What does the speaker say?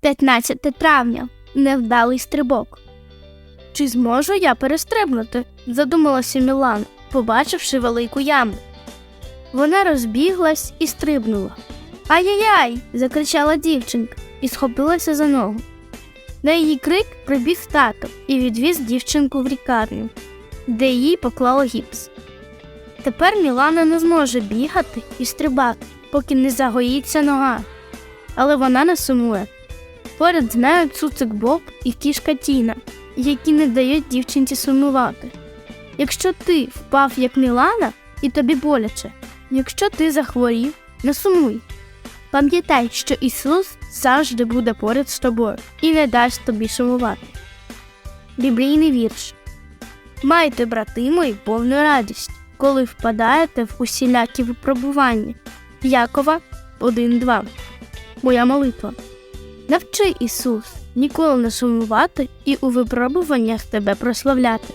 15 травня невдалий стрибок. Чи зможу я перестрибнути? задумалася Мілана, побачивши велику яму. Вона розбіглась і стрибнула. Ай-яй-яй! закричала дівчинка і схопилася за ногу. На її крик прибіг тато і відвіз дівчинку в лікарню, де їй поклало гіпс. Тепер Мілана не зможе бігати і стрибати, поки не загоїться нога. Але вона не сумує. Поряд з нею цуцик Боб і кішка Тіна, які не дають дівчинці сумувати. Якщо ти впав як Мілана, і тобі боляче, якщо ти захворів, не сумуй. Пам'ятай, що Ісус завжди буде поряд з тобою і не дасть тобі сумувати. Біблійний вірш. Майте, брати мої, повну радість, коли впадаєте в усілякі випробування. Якова 1.2. Моя молитва. Навчи Ісус ніколи не сумувати і у випробуваннях тебе прославляти.